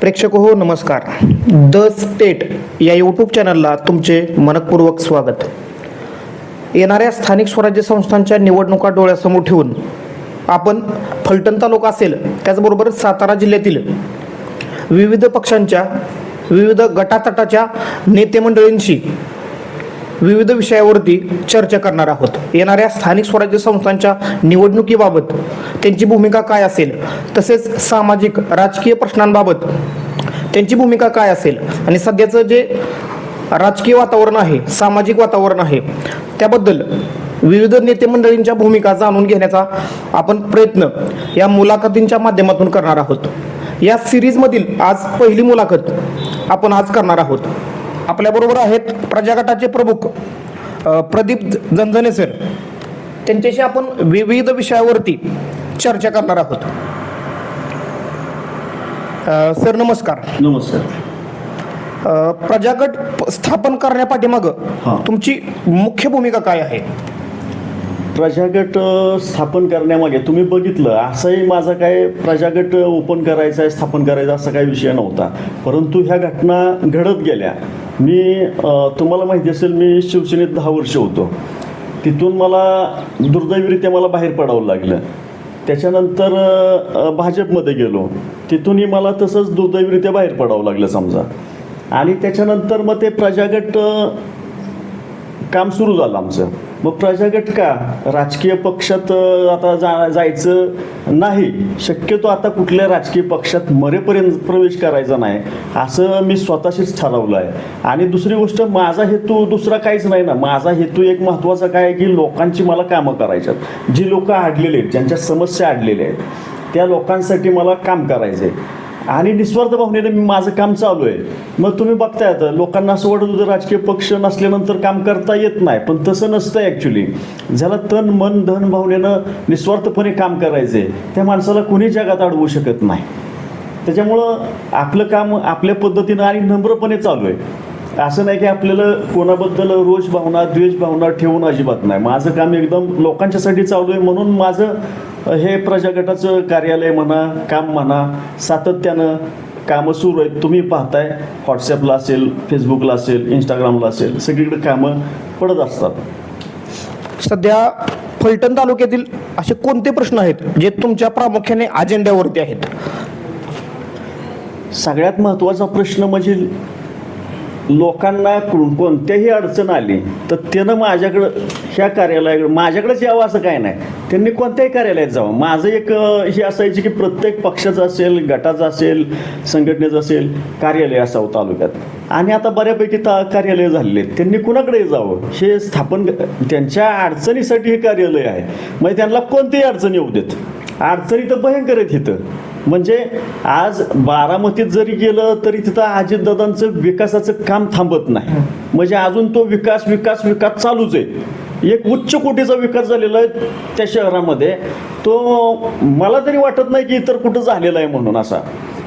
प्रेक्षक हो नमस्कार. द स्टेट या यूट्यूब चॅनलला तुमचे मनपूर्वक स्वागत. येणाऱ्या स्थानिक स्वराज्य संस्थांच्या निवडणुका डोळ्यासमोर ठेवून आपण फलटण तालुका असेल त्याचबरोबर सातारा जिल्ह्यातील विविध पक्षांच्या विविध गटातटाच्या नेतेमंडळींशी विविध विषयावरती चर्चा करणार आहोत. येणाऱ्या स्थानिक स्वराज्य संस्थांच्या निवडणुकीबाबत त्यांची भूमिका काय असेल? तसेच सामाजिक राजकीय प्रश्नांबाबत त्यांची भूमिका काय असेल? आणि सध्याचं जे राजकीय वातावरण आहे सामाजिक वातावरण आहे त्याबद्दल विविध नेते मंडळींच्या भूमिका जाणून घेण्याचा आपण प्रयत्न या मुलाखतींच्या माध्यमातून करणार आहोत. या सिरीजमधील आज पहिली मुलाखत आपण आज करणार आहोत. आपल्याबरोबर आहेत प्रजागटाचे प्रमुख प्रदीप जनजने सर त्यांच्याशी आपण विविध विषयावरती चर्चा करणार आहोत. अ, सर नमस्कार. नमस्कार. अ, प्रजागट प- स्थापन करण्यापाठीमागं हां. तुमची मुख्य भूमिका काय आहे? प्रजागट स्थापन करण्यामागे तुम्ही बघितलं असाही माझा काय प्रजागट ओपन करायचा आहे स्थापन करायचा असा काही विषय नव्हता. परंतु ह्या घटना घडत गेल्या. मी तुम्हाला माहिती असेल मी शिवसेनेत दहा वर्ष होतो. तिथून मला दुर्दैवरित्या मला बाहेर पडावं लागलं. त्याच्यानंतर भाजपमध्ये गेलो. तिथूनही मला तसंच दुर्दैवरित्या बाहेर पडावं लागलं समजा. आणि त्याच्यानंतर मग ते प्रजागट काम सुरू झालं आमचं. मग प्रजागट का राजकीय पक्षात आता जा जायचं नाही. शक्यतो आता कुठल्या राजकीय पक्षात मरेपर्यंत प्रवेश करायचा नाही. असं मी स्वतःशीच ठरवलं आहे. आणि दुसरी गोष्ट माझा हेतू दुसरा काहीच नाही ना. माझा हेतू एक महत्त्वाचा काय आहे की लोकांची मला कामं करायच्यात जी लोकं अडलेली आहेत ज्यांच्या समस्या अडलेल्या आहेत त्या लोकांसाठी मला काम करायचं आहे आणि निस्वार्थ भावनेने मी माझं काम चालू आहे. मग तुम्ही बघताय आता लोकांना असं वाटत होतं राजकीय पक्ष नसल्यानंतर काम करता येत नाही पण तसं नसतं ॲक्च्युली ज्याला तन मन धन भावनेनं निस्वार्थपणे काम करायचे त्या माणसाला कुणी जगात अडवू शकत नाही. त्याच्यामुळं आपलं काम आपल्या पद्धतीनं आणि नम्रपणे चालू आहे. असं नाही की आपल्याला कोणाबद्दल रोष भावना द्वेष भावना ठेवून अजिबात नाही. माझं काम एकदम लोकांच्यासाठी चालू आहे म्हणून माझं हे प्रजागटाचं कार्यालय म्हणा काम म्हणा सातत्यानं कामं सुरू आहेत. तुम्ही पाहताय व्हॉट्सॲपला असेल फेसबुकला असेल इंस्टाग्रामला असेल सगळीकडे कामं पडत असतात. सध्या फलटण तालुक्यातील असे कोणते प्रश्न आहेत जे तुमच्या प्रामुख्याने अजेंड्यावरती आहेत? सगळ्यात महत्त्वाचा प्रश्न म्हणजे लोकांना कोणत्याही अडचण आली तर त्यानं माझ्याकडं ह्या कार्यालयाकडे माझ्याकडेच यावं असं काय नाही. त्यांनी कोणत्याही कार्यालयात जावं. माझं एक हे असायचं की प्रत्येक पक्षाचं असेल गटाचं असेल संघटनेचं असेल कार्यालय असावं तालुक्यात. आणि आता बऱ्यापैकी ता कार्यालय झालेले आहेत. त्यांनी कुणाकडे जावं. हे स्थापन त्यांच्या अडचणीसाठी हे कार्यालय आहे. म्हणजे त्यांना कोणतीही अडचण येऊ देत. अडचणी तर भयंकर आहेत इथं. म्हणजे आज बारामतीत जरी गेलं तरी तिथं अजितदादांचं विकासाचं काम थांबत नाही. म्हणजे अजून तो विकास विकास विकास चालूच आहे. एक उच्च कोटीचा विकास झालेला आहे त्या शहरामध्ये. तो मला तरी वाटत नाही की इतर कुठं झालेला आहे म्हणून असा.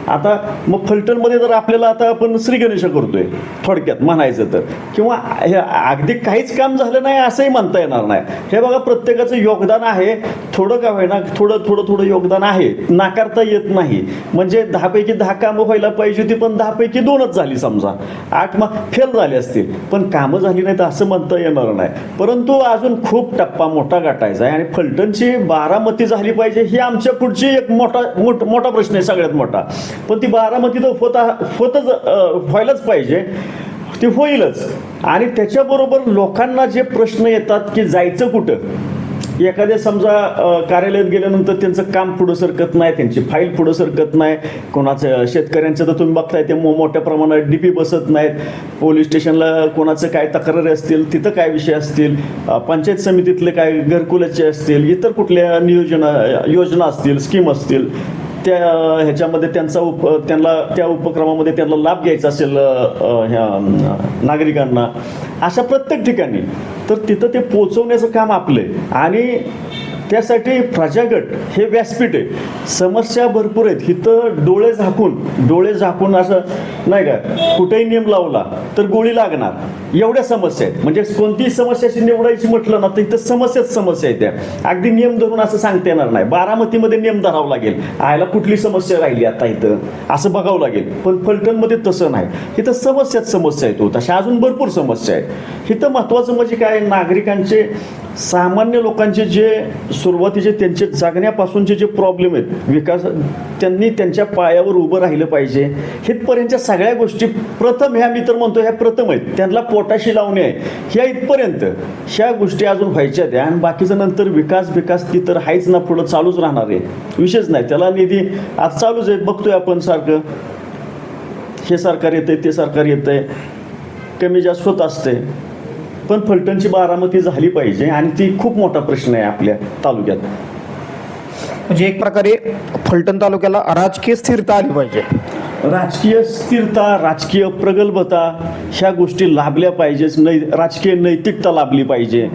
आता मग फलटणमध्ये जर आपल्याला आता आपण श्रीगणेश करतोय थोडक्यात म्हणायचं तर. किंवा हे अगदी काहीच काम झालं नाही असंही म्हणता येणार नाही. हे बघा प्रत्येकाचं योगदान आहे. थोडं का होईना थोडं थोडं थोडं योगदान आहे. नाकारता येत नाही. म्हणजे दहापैकी दहा कामं व्हायला पाहिजे होती पण दहापैकी दोनच झाली समजा. आठ मग फेल झाले असतील. पण कामं झाली नाहीत असं म्हणता येणार नाही. परंतु अजून खूप टप्पा मोठा गाठायचा आहे. आणि फलटणची बारामती झाली पाहिजे ही आमच्या पुढची एक मोठा मोठ मोठा प्रश्न आहे सगळ्यात मोठा. पण ती बारामती तर होतच व्हायलाच पाहिजे. ती होईलच. आणि त्याच्याबरोबर लोकांना जे प्रश्न येतात की जायचं कुठं? एखाद्या समजा कार्यालयात गेल्यानंतर त्यांचं काम पुढं सरकत नाही त्यांची फाईल पुढं सरकत नाही कोणाचं शेतकऱ्यांचं तर तुम्ही बघताय ते मो- मोठ्या प्रमाणात डीपी बसत नाहीत. पोलीस स्टेशनला कोणाचं काय तक्रारी असतील तिथं काय विषय असतील? पंचायत समितीतले काय घरकुलाचे असतील? इतर कुठल्या नियोजना योजना असतील स्कीम असतील? त्या ह्याच्यामध्ये त्यांचा उप त्यांना त्या उपक्रमामध्ये त्यांना लाभ घ्यायचा असेल ह्या नागरिकांना. अशा प्रत्येक ठिकाणी. तर तिथं ते पोचवण्याचं काम आपलं आहे आणि त्यासाठी प्रजागट हे व्यासपीठ आहे. समस्या भरपूर आहेत. इथं डोळे झाकून डोळे झाकून असं नाही का कुठेही नियम लावला तर गोळी लागणार. एवढ्या समस्या आहेत. म्हणजे कोणतीही समस्या अशी निवडायची म्हटलं ना तर इथं समस्याच समस्या आहेत त्या. अगदी नियम धरून असं सांगता येणार नाही. बारामतीमध्ये नियम धरावा लागेल. आयला कुठली समस्या राहिली आता इथं? असं बघावं लागेल. पण फलटणमध्ये तसं नाही. इथं समस्याच समस्या आहेत. होत तशा अजून भरपूर समस्या आहेत. इथं महत्त्वाचं म्हणजे काय? नागरिकांचे सामान्य लोकांचे जे सुरुवातीचे त्यांचे जगण्यापासूनचे जे प्रॉब्लेम आहेत विकास त्यांनी त्यांच्या पायावर उभं राहिलं पाहिजे. हितपर्यंतच्या सगळ्या गोष्टी प्रथम ह्या मी तर म्हणतो ह्या प्रथम आहेत. त्यांना पोटाशी लावणे आहे. ह्या इथपर्यंत ह्या गोष्टी अजून व्हायच्या त्या आणि बाकीचं नंतर विकास विकास ती तर आहेच ना पुढं चालूच राहणार आहे. विशेष नाही. त्याला निधी आज चालूच आहे. बघतोय आपण सारखं. हे सरकार येतंय ते सरकार येतंय. कमी जास्त होत असते पण फलटणची बारामती झाली पाहिजे आणि ती खूप मोठा प्रश्न आहे आपल्या तालुक्यात. म्हणजे एक प्रकारे फलटण तालुक्याला राजकीय स्थिरता आली पाहिजे. राजकीय स्थिरता राजकीय प्रगल्भता ह्या गोष्टी लाभल्या पाहिजेच नै राजकीय नैतिकता लाभली पाहिजे.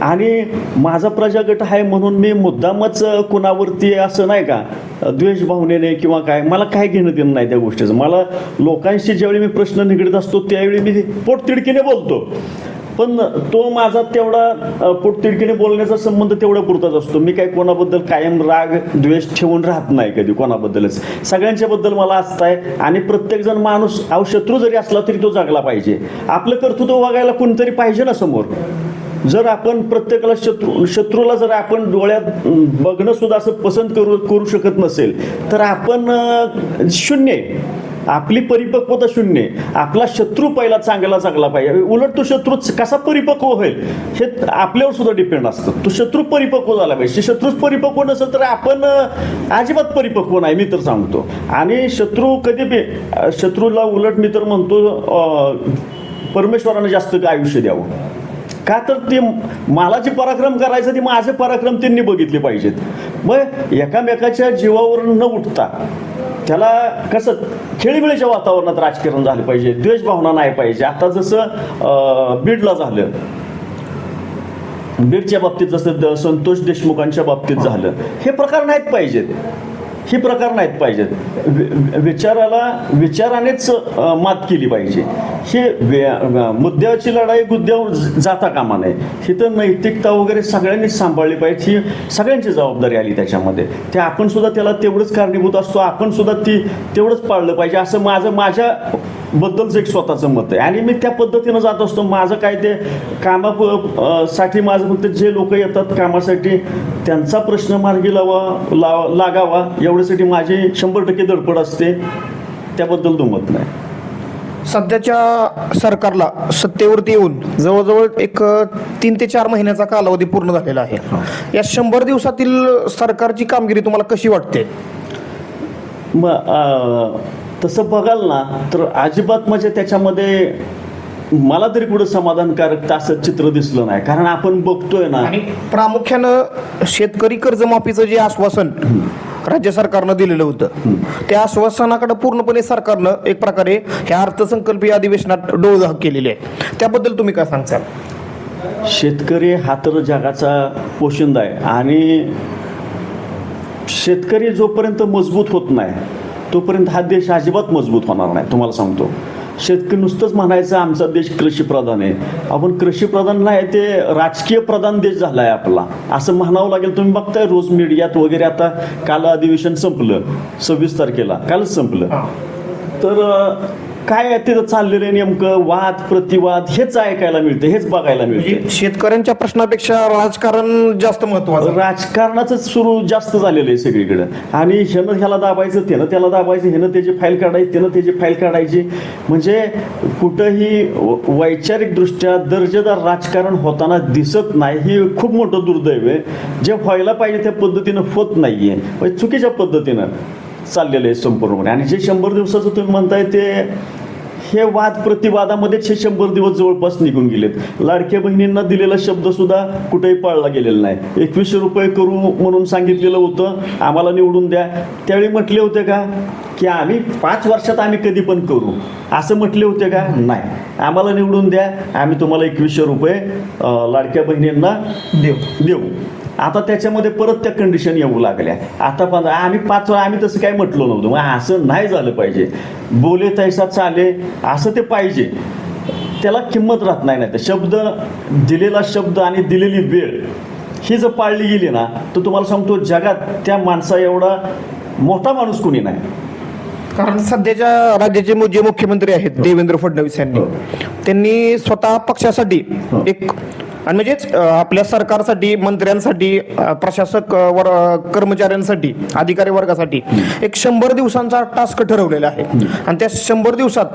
आणि माझा प्रजागट आहे म्हणून मी मुद्दामच कुणावरती असं नाही का द्वेष भावनेने किंवा काय मला काय घेणं देणं नाही त्या गोष्टीचं. मला लोकांशी ज्यावेळी मी प्रश्न निगडीत असतो त्यावेळी मी पोटतिडकीने बोलतो. पण तो माझा तेवढा पोटतिडकीने बोलण्याचा संबंध तेवढ्या पुरताच असतो. मी काही कोणाबद्दल कायम राग द्वेष ठेवून राहत नाही कधी कोणाबद्दलच. सगळ्यांच्या बद्दल मला आहे आणि प्रत्येकजण माणूस अहो शत्रू जरी असला तरी तो जागला पाहिजे. आपलं कर्तृत्व वागायला कोणतरी पाहिजे ना समोर. जर आपण प्रत्येकाला शत्रू शत्रूला जर आपण डोळ्यात बघणं सुद्धा असं पसंत करू करू शकत नसेल तर आपण शून्य आहे. आपली परिपक्वता शून्य आपला शत्रू पहिला चांगला चांगला पाहिजे. उलट तो शत्रू कसा परिपक्व होईल? हे आपल्यावर सुद्धा डिपेंड असतं. तो शत्रू परिपक्व झाला पाहिजे. शत्रूच परिपक्व नसेल तर आपण अजिबात परिपक्व नाही मी तर सांगतो. आणि शत्रू कधी बी शत्रूला उलट मी तर म्हणतो परमेश्वराने जास्त आयुष्य द्यावं. का तर ते मला जे पराक्रम करायचं ते माझे पराक्रम त्यांनी बघितले पाहिजेत. मग एकामेकाच्या जीवावर न उठता त्याला कसं खेळीबिळीच्या वातावरणात राजकारण झालं पाहिजे द्वेषभावना नाही पाहिजे. आता जसं बीडला झालं. बीडच्या बाबतीत जसं द- संतोष देशमुखांच्या बाबतीत झालं. हे प्रकार नाहीत पाहिजेत. ही प्रकार नाहीत पाहिजेत. वि- विचाराला विचारानेच मात केली पाहिजे. हे मुद्द्याची लढाई गुद्द्यावर जाता कामा नये. ही तर नैतिकता वगैरे सगळ्यांनीच सांभाळली पाहिजे. ही सगळ्यांची जबाबदारी आली त्याच्यामध्ये. ते आपण सुद्धा त्याला तेवढंच कारणीभूत असतो. आपण सुद्धा ती तेवढंच पाळलं पाहिजे. असं माझं माझ्या बद्दलचं एक स्वतःचं मत आहे. आणि मी त्या पद्धतीनं जात असतो. माझं काय ते कामा साठी माझं फक्त जे लोक येतात कामासाठी त्यांचा प्रश्न मार्गी लावा लावा लागावा. एवढ्यासाठी माझी शंभर टक्के धडपड असते. त्याबद्दल दुमत नाही. सध्याच्या सरकारला सत्तेवरती येऊन जवळजवळ एक तीन ते चार महिन्याचा कालावधी पूर्ण झालेला आहे. या शंभर दिवसातील सरकारची कामगिरी तुम्हाला कशी वाटते? मग तसं बघाल ना तर अजिबात म्हणजे त्याच्यामध्ये मला तरी कुठं समाधानकारक असं चित्र दिसलं नाही. कारण आपण बघतोय ना. आणि प्रामुख्यानं शेतकरी कर्जमाफीचं जे आश्वासन राज्य सरकारनं दिलेलं होतं त्या आश्वासनाकडे पूर्णपणे सरकारनं एक प्रकारे ह्या अर्थसंकल्पीय अधिवेशनात डोळधाक केलेली आहे. त्याबद्दल तुम्ही काय सांगसाल शेतकरी हा तर जगाचा पोशिंदा आहे. आणि शेतकरी जोपर्यंत मजबूत होत नाही तोपर्यंत हा देश अजिबात मजबूत होणार नाही तुम्हाला सांगतो. शेतकरी नुसतंच म्हणायचं आमचा देश कृषीप्रधान आहे. आपण कृषीप्रधान नाही ते राजकीय प्रधान देश झाला आहे आपला. असं म्हणावं लागेल तुम्ही बघताय रोज मीडियात वगैरे आता काल अधिवेशन संपलं सव्वीस तारखेला कालच संपलं. तर काय तिथं चाललेलं आहे नेमकं? वाद प्रतिवाद हेच ऐकायला मिळतं हेच बघायला मिळतं. म्हणजे शेतकऱ्यांच्या प्रश्नापेक्षा राजकारण जास्त महत्वाचं राजकारणाचं सुरू जास्त झालेलं आहे सगळीकडं. आणि ह्यानं ह्याला दाबायचं त्यानं त्याला दाबायचं ह्यानं त्याची फाईल काढायची त्यानं त्याची फाईल काढायची. म्हणजे कुठंही वैचारिकदृष्ट्या दर्जेदार राजकारण होताना दिसत नाही ही खूप मोठं दुर्दैव आहे. जे व्हायला पाहिजे त्या पद्धतीनं होत नाहीये. म्हणजे चुकीच्या पद्धतीनं. चाललेलं आहे संपूर्णपणे. आणि जे शंभर दिवसाचं तुम्ही म्हणताय ते हे वाद प्रतिवादामध्येच हे शंभर दिवस जवळपास निघून गेलेत. लाडक्या बहिणींना दिलेला शब्द सुद्धा कुठेही पाळला गेलेला नाही. एकवीसशे रुपये करू म्हणून सांगितलेलं होतं आम्हाला निवडून द्या. त्यावेळी म्हटले होते का की आम्ही पाच वर्षात आम्ही कधी पण करू. असं म्हटले होते का? नाही. आम्हाला निवडून द्या. आम्ही तुम्हाला एकवीसशे रुपये लाडक्या बहिणींना देव देऊ. आता त्याच्यामध्ये परत त्या कंडिशन येऊ लागल्या. आता पण आम्ही पाच वेळा आम्ही तसं काय म्हटलं नव्हतं. मग असं नाही झालं पाहिजे. बोले तैसा चाले असं ते पाहिजे. त्याला किंमत राहत नाही तर शब्द दिलेला शब्द आणि दिलेली वेळ ही जर पाळली गेली ना तर तुम्हाला सांगतो जगात त्या माणसा एवढा मोठा माणूस कोणी नाही. कारण सध्याच्या राज्याचे जे मुख्यमंत्री आहेत देवेंद्र फडणवीस यांनी हो. त्यांनी स्वतः पक्षासाठी हो. एक आणि म्हणजेच आपल्या सरकारसाठी मंत्र्यांसाठी प्रशासक वर कर्मचाऱ्यांसाठी अधिकारी वर्गासाठी एक शंभर दिवसांचा टास्क ठरवलेला आहे. आणि त्या शंभर दिवसात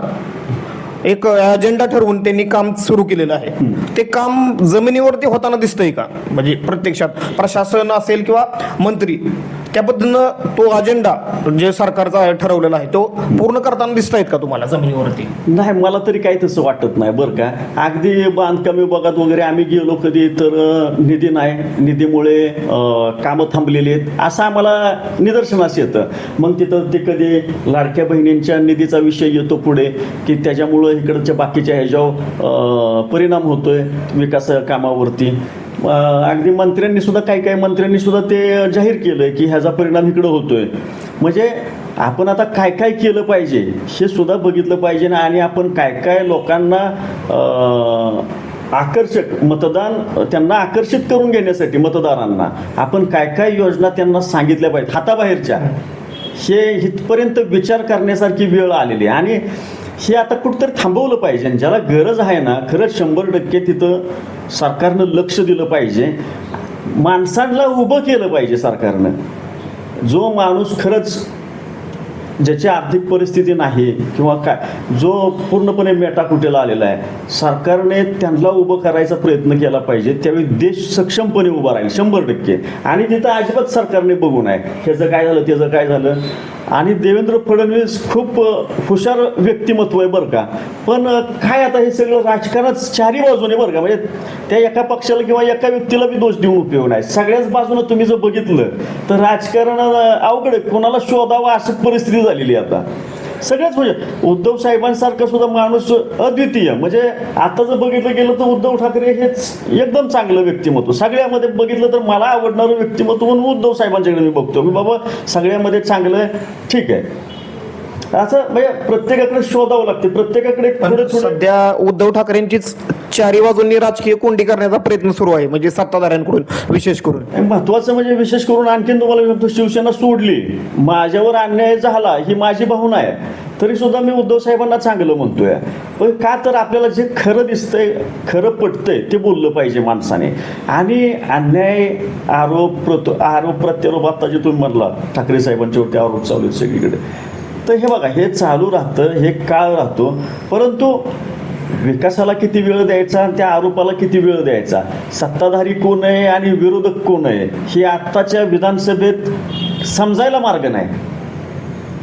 एक अजेंडा ठरवून त्यांनी काम सुरू केलेलं आहे. ते काम जमिनीवरती होताना दिसतंय का? म्हणजे प्रत्यक्षात प्रशासन असेल किंवा मंत्री त्या पद्धतीनं तो अजेंडा जे सरकारचा ठरवलेला आहे तो पूर्ण करताना दिसत आहेत का तुम्हाला जमिनीवरती? नाही मला तरी काही तसं वाटत नाही बरं का. अगदी बांधकाम विभागात वगैरे आम्ही गेलो कधी तर निधी नाही. निधीमुळे कामं थांबलेली आहेत. असं आम्हाला निदर्शनास येतं. मग तिथं ते कधी लाडक्या बहिणींच्या निधीचा विषय येतो पुढे की त्याच्यामुळं इकडच्या बाकीच्या ह्याच्यावर परिणाम होतोय विकास कामावरती. अगदी मंत्र्यांनी सुद्धा काही काही मंत्र्यांनी सुद्धा ते जाहीर केलंय की ह्याचा परिणाम इकडं होतोय. म्हणजे आपण आता काय काय केलं पाहिजे हे सुद्धा बघितलं पाहिजे ना आणि आपण काय काय लोकांना आकर्षक मतदान त्यांना आकर्षित करून घेण्यासाठी मतदारांना आपण काय काय योजना त्यांना सांगितल्या पाहिजेत हाताबाहेरच्या. हे इथपर्यंत विचार करण्यासारखी वेळ आलेली आहे. आणि हे आता कुठंतरी थांबवलं पाहिजे आणि ज्याला गरज आहे ना खरंच शंभर टक्के तिथं सरकारनं लक्ष दिलं पाहिजे. माणसांना उभं केलं पाहिजे सरकारनं. जो माणूस खरंच ज्याची आर्थिक परिस्थिती नाही किंवा काय जो पूर्णपणे मेटाकुटीला आलेला आहे सरकारने त्यांना उभं करायचा प्रयत्न केला पाहिजे त्यावेळी देश सक्षमपणे उभा राहील शंभर टक्के. आणि तिथं अजिबात सरकारने बघू नये. ह्याचं काय झालं त्याचं काय झालं? आणि देवेंद्र फडणवीस खूप हुशार व्यक्तिमत्व आहे बरं का. पण काय आता हे सगळं राजकारणच चारी बाजूने बरं का म्हणजे त्या एका पक्षाला किंवा एका व्यक्तीला बी दोष देऊन उपयोग नाही. सगळ्याच बाजूनं तुम्ही जर बघितलं तर राजकारण अवघड आहे. कोणाला शोधावं अशी परिस्थिती झालेली आता. सगळ्याच म्हणजे उद्धव साहेबांसारखं सुद्धा माणूस अद्वितीय. म्हणजे आता जर बघितलं गेलं तर उद्धव ठाकरे हेच एकदम चांगलं व्यक्तिमत्व. सगळ्यामध्ये बघितलं तर मला आवडणारं व्यक्तिमत्व म्हणून उद्धव साहेबांच्याकडे मी बघतो मी बाबा सगळ्यामध्ये चांगलं ठीक आहे. असं म्हणजे प्रत्येकाकडे शोधावं लागते. प्रत्येकाकडे पण थोडे थोडे सध्या उद्धव ठाकरेंचीच चारी बाजूंनी राजकीय कोंडी करण्याचा प्रयत्न सुरू आहे म्हणजे सत्ताधाऱ्यांकडून विशेष करून. आणि महत्वाचं म्हणजे विशेष करून आणखीन तुम्हाला मी शिवसेना सोडली. माझ्यावर अन्याय झाला ही माझी भावना आहे. तरी सुद्धा मी उद्धव साहेबांना चांगलं म्हणतोय. पण का तर आपल्याला जे खरं दिसतंय खरं पटतंय ते बोललं पाहिजे माणसाने. आणि अन्याय आरोप प्रत आरोप प्रत्यारोप आता जे तुम्ही म्हणला ठाकरे साहेबांच्यावरती आरोप चालू आहेत सगळीकडे. तर हे बघा हे चालू राहतं हे काळ राहतो. परंतु विकासाला किती वेळ द्यायचा आणि त्या आरोपाला किती वेळ द्यायचा? सत्ताधारी कोण आहे आणि विरोधक कोण आहे? हे आत्ताच्या विधानसभेत समजायला मार्ग नाही.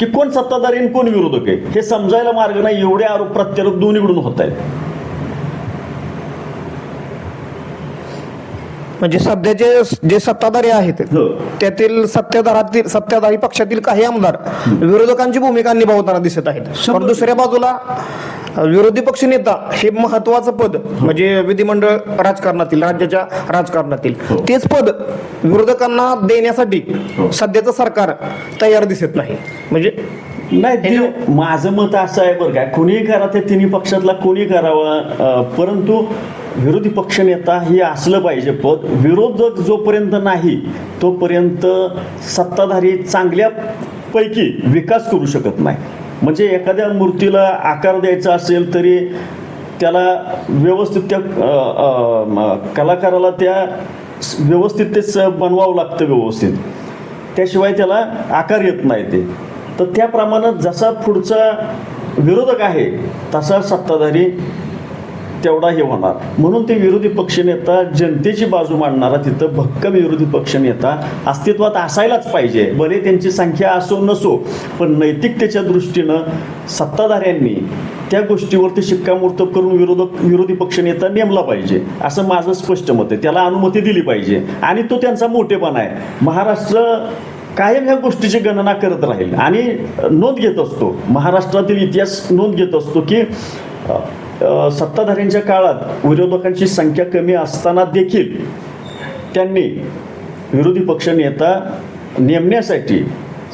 की कोण सत्ताधारी आणि कोण विरोधक आहे? हे समजायला मार्ग नाही. एवढे आरोप प्रत्यारोप दोन्हीकडून होत आहेत. म्हणजे सध्याचे जे सत्ताधारी आहेत हो. त्यातील सत्ताधारातील सत्ताधारी पक्षातील काही आमदार विरोधकांची भूमिका निभावताना दिसत आहेत. पण दुसऱ्या बाजूला विरोधी पक्ष नेता हे महत्वाचं पद म्हणजे विधिमंडळ राजकारणातील राज्याच्या राजकारणातील तेच पद विरोधकांना देण्यासाठी सध्याचं सरकार तयार दिसत नाही. म्हणजे नाही माझं मत असं आहे बरं का कोणीही करा ते तिन्ही पक्षातला कोणी करावं परंतु विरोधी पक्षनेता हे असलं पाहिजे पद. विरोधक जोपर्यंत नाही तोपर्यंत सत्ताधारी चांगल्या पैकी विकास करू शकत नाही. म्हणजे एखाद्या मूर्तीला आकार द्यायचा असेल तरी त्याला व्यवस्थित त्या कलाकाराला त्या व्यवस्थित ते बनवावं लागतं व्यवस्थित. त्याशिवाय त्याला आकार येत नाही ते. तर त्याप्रमाणे जसा पुढचा विरोधक आहे तसा सत्ताधारी तेवढा हे होणार. म्हणून ते विरोधी पक्षनेता जनतेची बाजू मांडणारा तिथं भक्कम विरोधी पक्षनेता अस्तित्वात असायलाच पाहिजे. भले त्यांची संख्या असो नसो पण नैतिकतेच्या दृष्टीनं सत्ताधाऱ्यांनी त्या गोष्टीवरती शिक्कामोर्तब करून विरोधक विरोधी पक्षनेता नेमला पाहिजे. असं माझं स्पष्ट मत आहे. त्याला अनुमती दिली पाहिजे. आणि तो त्यांचा मोठेपणा आहे. महाराष्ट्र कायम ह्या गोष्टीची गणना करत राहील. आणि नोंद घेत असतो. महाराष्ट्रातील इतिहास नोंद घेत असतो की सत्ताधाऱ्यांच्या काळात विरोधकांची संख्या कमी असताना देखील त्यांनी विरोधी पक्ष नेता नेमण्यासाठी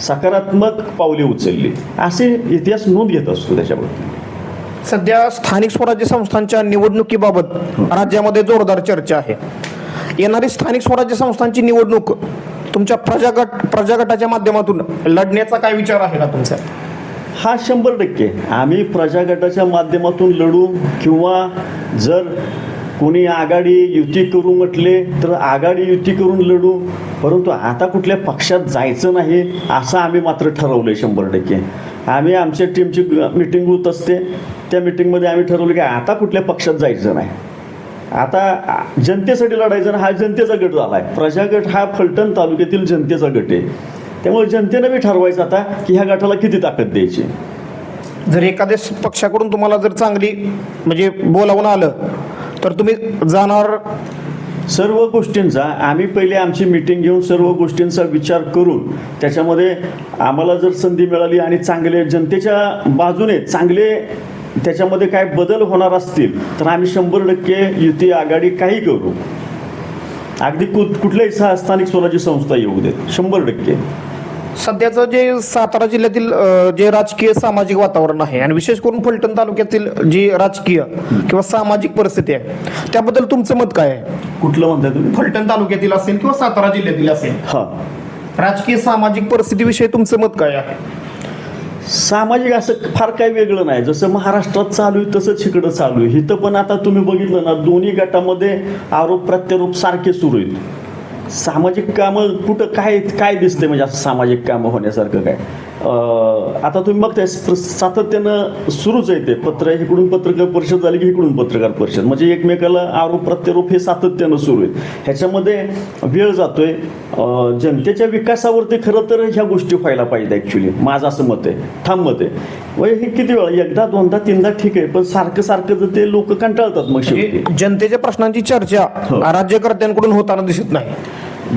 सकारात्मक पावले उचलली. असे इतिहास नोंद घेत असतो त्याच्याबद्दल. सध्या स्थानिक स्वराज्य संस्थांच्या निवडणुकीबाबत राज्यामध्ये जोरदार चर्चा आहे. येणारी स्थानिक स्वराज्य संस्थांची निवडणूक तुमच्या प्रजागट प्रजागटाच्या माध्यमातून लढण्याचा काय विचार आहे ना तुमचा? हा शंभर टक्के. आम्ही प्रजागटाच्या माध्यमातून लढू किंवा जर कोणी आघाडी युती करू म्हटले तर आघाडी युती करून लढू. परंतु आता कुठल्या पक्षात जायचं नाही असं आम्ही मात्र ठरवलं शंभर टक्के. आम्ही आमच्या टीमची मिटिंग होत असते. त्या मिटिंगमध्ये आम्ही ठरवलं की आता कुठल्या पक्षात जायचं नाही. आता जनतेसाठी लढायचं ना हा जनतेचा गट झाला आहे प्रजागट हा फलटण तालुक्यातील जनतेचा गट आहे. त्यामुळे जनतेनं बी ठरवायचं आता की ह्या गटाला किती ताकद द्यायची. जर एखाद्या पक्षाकडून तुम्हाला जर चांगली म्हणजे बोलावून आलं तर तुम्ही जाणार? सर्व गोष्टींचा आम्ही पहिले आमची मीटिंग घेऊन सर्व गोष्टींचा विचार करून त्याच्यामध्ये आम्हाला जर संधी मिळाली आणि चांगले जनतेच्या बाजूने चांगले त्याच्यामध्ये काय बदल होणार असतील तर आम्ही शंभर टक्के युती आघाडी काही करू. अगदी कुठ कुठल्याही स्थानिक स्वराज्य संस्था येऊ देत शंभर टक्के. सध्याचं जे सातारा जिल्ह्यातील जे राजकीय सामाजिक वातावरण आहे आणि विशेष करून फलटण तालुक्यातील जी राजकीय किंवा सामाजिक परिस्थिती आहे त्याबद्दल तुमचं मत काय आहे? कुठलं म्हणताय तुम्ही? फलटण तालुक्यातील असेल किंवा सातारा जिल्ह्यातील असेल. हां. राजकीय सामाजिक परिस्थितीविषयी तुमचं मत काय आहे? सामाजिक असं फार काही वेगळं नाही. जसं महाराष्ट्रात चालू आहे तसंच इकडं चालू आहे. इथं पण आता तुम्ही बघितलं ना दोन्ही गटामध्ये आरोप प्रत्यारोप सारखे सुरू आहेत. सामाजिक कामं कुठं काय काय दिसते म्हणजे असं सामाजिक कामं होण्यासारखं काय? अं, आता तुम्ही बघताय सातत्यानं सुरूच आहे ते. पत्र इकडून पत्रकार परिषद झाली की इकडून पत्रकार परिषद. म्हणजे एकमेकाला आरोप प्रत्यारोप हे सातत्यानं सुरू आहे ह्याच्यामध्ये वेळ जातोय. जनतेच्या विकासावरती खरं तर ह्या गोष्टी व्हायला पाहिजे ॲक्च्युली माझं असं मत आहे. ठाम मत आहे. वय हे किती वेळा? एकदा दोनदा तीनदा ठीक आहे. पण सारखं सारखं जर ते लोक कंटाळतात मग शेवटी. म्हणजे जनतेच्या प्रश्नांची चर्चा हो. राज्यकर्त्यांकडून होताना दिसत नाही.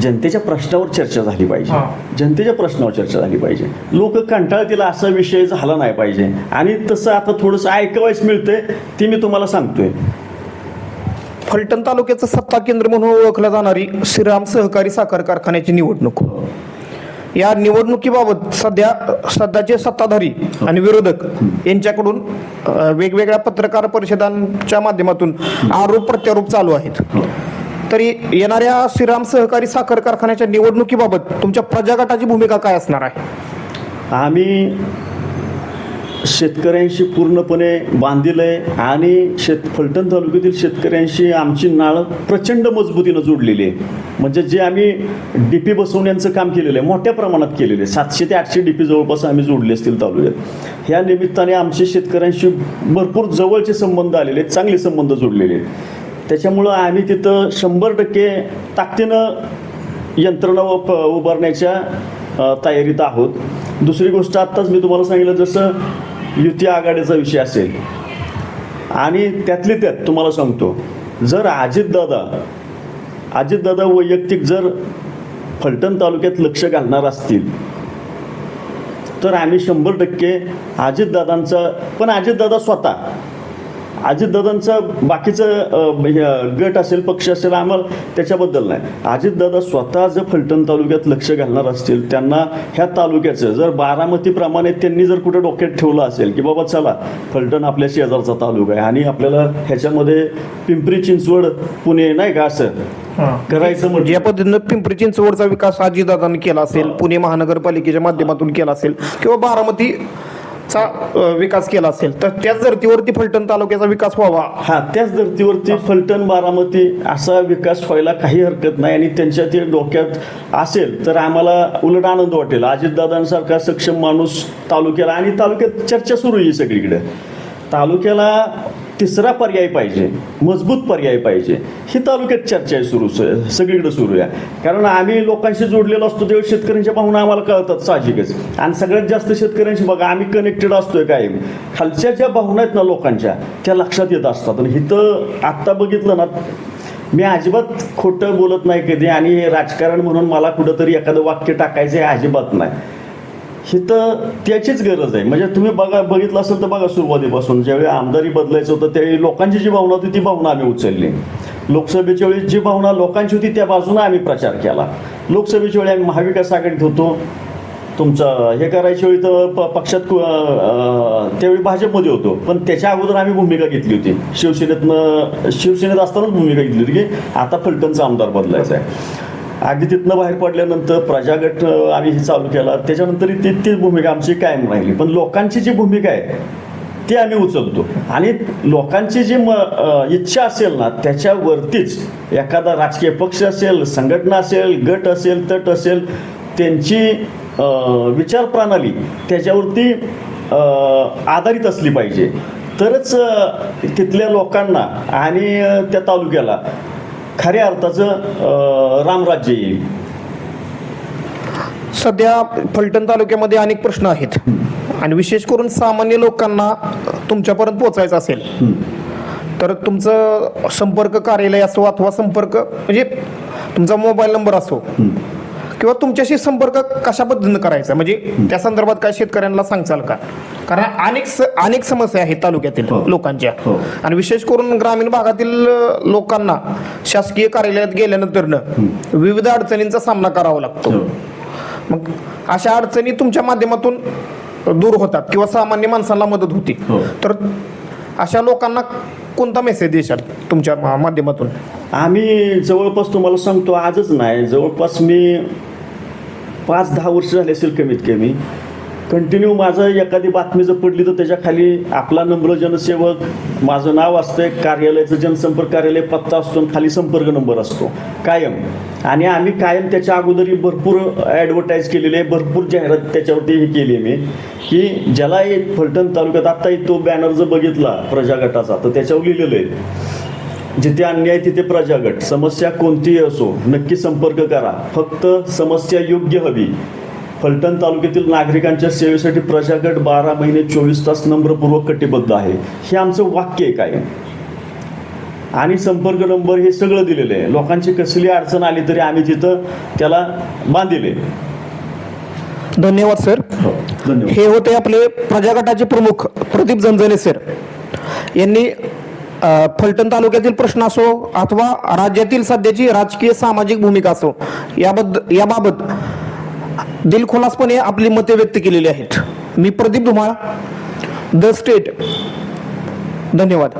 जनतेच्या प्रश्नावर चर्चा झाली पाहिजे. जनतेच्या प्रश्नावर चर्चा झाली पाहिजे. लोक कंटाळतील असा विषय झाला नाही पाहिजे. आणि तसं आता थोडंसं ऐकवायच मिळतंय ते मी तुम्हाला सांगतोय. फलटण तालुक्याचं सत्ता केंद्र म्हणून ओळखल्या जाणारी श्रीराम सहकारी साखर कारखान्याची निवडणूक. या निवडणुकीबाबत सध्या सध्याचे सत्ताधारी आणि विरोधक यांच्याकडून वेगवेगळ्या पत्रकार परिषदांच्या माध्यमातून आरोप प्रत्यारोप चालू आहेत. तरी येणाऱ्या श्रीराम सहकारी साखर कारखान्याच्या निवडणुकीबाबत तुमच्या प्रजागटाची भूमिका काय असणार आहे? आम्ही शेतकऱ्यांशी पूर्णपणे बांधील आहे आणि शेत फलटण तालुक्यातील शेतकऱ्यांशी आमची नाळ प्रचंड मजबूतीनं जोडलेली आहे. म्हणजे जे आम्ही डी पी बसवण्याचं काम केलेलं आहे मोठ्या प्रमाणात केलेलं आहे. सातशे ते आठशे डी पी जवळपास आम्ही जोडले असतील तालुक्यात. ह्या निमित्ताने आमचे शेतकऱ्यांशी भरपूर जवळचे संबंध आलेले आहेत चांगले संबंध जोडलेले आहेत. त्याच्यामुळं आम्ही तिथं शंभर टक्के ताकदीनं यंत्रणा उप उभारण्याच्या तयारीत आहोत. दुसरी गोष्ट आत्ताच मी तुम्हाला सांगितलं जसं युती आघाडीचा विषय असेल. आणि त्यातली त्यात तुम्हाला सांगतो जर अजितदादा अजितदादा वैयक्तिक जर फलटण तालुक्यात लक्ष घालणार असतील तर आम्ही शंभर टक्के अजितदादांचा पण अजितदादा स्वतः अजितदादांचा बाकीचं गट असेल पक्ष असेल आम्हाला त्याच्याबद्दल नाही. अजितदादा स्वतः जर फलटण तालुक्यात लक्ष घालणार असतील त्यांना ह्या तालुक्याचं जर बारामतीप्रमाणे त्यांनी जर कुठं डोक्यात ठेवलं असेल की बाबा चला फलटण आपल्या शेजारचा तालुका आहे आणि आपल्याला ह्याच्यामध्ये पिंपरी चिंचवड पुणे नाही का असं? करायचं म्हणजे ज्या पद्धतीनं पिंपरी चिंचवडचा विकास अजितदादांनी केला असेल पुणे महानगरपालिकेच्या माध्यमातून केला असेल किंवा बारामतीचा चा विकास केला असेल तर त्याच धर्तीवरती फलटण तालुक्याचा विकास व्हावा. हा त्याच धर्तीवरती फलटण बारामती असा विकास व्हायला काही हरकत नाही आणि त्यांच्या ते डोक्यात असेल तर आम्हाला उलट आनंद वाटेल. अजितदादांसारखा सक्षम माणूस तालुक्याला आणि तालुक्यात चर्चा सुरू आहे सगळीकडे. तालुक्याला तिसरा पर्याय पाहिजे मजबूत पर्याय पाहिजे. ही तालुक्यात चर्चा आहे सुरू सगळीकडे सुरू आहे. कारण आम्ही लोकांशी जोडलेलो असतो तेव्हा शेतकऱ्यांच्या भावना आम्हाला कळतात साहजिकच. आणि सगळ्यात जास्त शेतकऱ्यांशी बघा आम्ही कनेक्टेड असतोय काय खालच्या ज्या भावना आहेत ना लोकांच्या त्या लक्षात येत असतात. आणि इथं आत्ता बघितलं ना मी अजिबात खोटं बोलत नाही कधी. आणि राजकारण म्हणून मला कुठंतरी एखादं वाक्य टाकायचं आहे अजिबात नाही. हिथं त्याचीच गरज आहे. म्हणजे तुम्ही बघा बघितलं असेल तर बघा सुरुवातीपासून. ज्यावेळी आमदारी बदलायचं होतं त्यावेळी लोकांची जी भावना होती ती भावना आम्ही उचलली. लोकसभेच्या वेळी जी भावना लोकांची होती त्या बाजूने आम्ही प्रचार केला. लोकसभेच्या वेळी आम्ही महाविकास आघाडीत होतो. तुमचं हे करायच्या वेळी तर प पक्षात त्यावेळी भाजपमध्ये होतो. पण त्याच्या अगोदर आम्ही भूमिका घेतली होती. शिवसेनेतनं शिवसेनेत असतानाच भूमिका घेतली होती की आता फलटणचा आमदार बदलायचा आहे. अगदी तिथनं बाहेर पडल्यानंतर प्रजागट आम्ही हे चालू केला. त्याच्यानंतर ती तीच भूमिका आमची कायम राहिली. पण लोकांची जी भूमिका आहे ती आम्ही उचलतो. आणि लोकांची जी म इच्छा असेल ना त्याच्यावरतीच एखादा राजकीय पक्ष असेल संघटना असेल गट असेल तट असेल त्यांची विचारप्रणाली विचार प्रणाली त्याच्यावरती आधारित असली पाहिजे. तरच तिथल्या लोकांना आणि त्या तालुक्याला खऱ्या अर्थाचं रामराज्य येईल. सध्या फलटण तालुक्यामध्ये अनेक प्रश्न आहेत. आणि विशेष करून सामान्य लोकांना तुमच्यापर्यंत पोहोचायचं असेल तर तुमचं संपर्क कार्यालय असो अथवा संपर्क म्हणजे तुमचा मोबाईल नंबर असो किंवा तुमच्याशी संपर्क कशा पद्धतीनं करायचा म्हणजे त्या संदर्भात काय शेतकऱ्यांना सांगचाल का कारण अनेक अनेक समस्या आहेत तालुक्यातील हो. लोकांच्या हो. आणि विशेष करून ग्रामीण भागातील लोकांना शासकीय कार्यालयात गेल्यानंतरनं विविध अडचणींचा सामना करावा लागतो हो. मग अशा अडचणी तुमच्या माध्यमातून दूर होतात किंवा सामान्य माणसांना मदत होती. तर अशा लोकांना कोणता मेसेज देशाल तुमच्या माध्यमातून? आम्ही जवळपास तुम्हाला सांगतो आजच नाही. जवळपास मी पाच दहा वर्ष झाले असेल कमीत कमी. कंटिन्यू माझं एखादी बातमी जर पडली तर त्याच्याखाली आपला नम्र जनसेवक माझं नाव असतंय कार्यालयाचं जनसंपर्क कार्यालय पत्ता असतो आणि खाली संपर्क नंबर असतो. कायम. आणि आम्ही कायम त्याच्या अगोदरही भरपूर ॲडव्हर्टाईज केलेली आहे भरपूर जाहिरात त्याच्यावरती हे केली आहे मी. की ज्याला एक फलटण तालुक्यात आत्ताही तो बॅनर जर बघितला प्रजागटाचा तर त्याच्यावर लिहिलेलं आहे. जिथे अन्याय तिथे प्रजागट. समस्या कोणतीही असो नक्की संपर्क करा. फक्त समस्या योग्य हवी. फलटण तालुक्यातील नागरिकांच्या सेवेसाठी प्रजागट बारा महिने चोवीस तास नम्रपूर्वक कटिबद्ध आहे. हे आमचं वाक्य आहे. काय आणि संपर्क नंबर हे सगळं दिलेलं आहे. लोकांची कसली अडचण आली तरी आम्ही तिथं त्याला बांधिले धन्यवाद सर धन्यवाद. हे होते आपले प्रजागटाचे प्रमुख प्रदीप जंजने सर यांनी फलटण तालुक्यातील प्रश्न असो अथवा राज्यातील सध्याची राजकीय सामाजिक भूमिका असो याबद्दल याबाबत दिलखुलासपणे आपली मते व्यक्त केलेली आहेत. मी प्रदीप धुमाळ द स्टेट. धन्यवाद.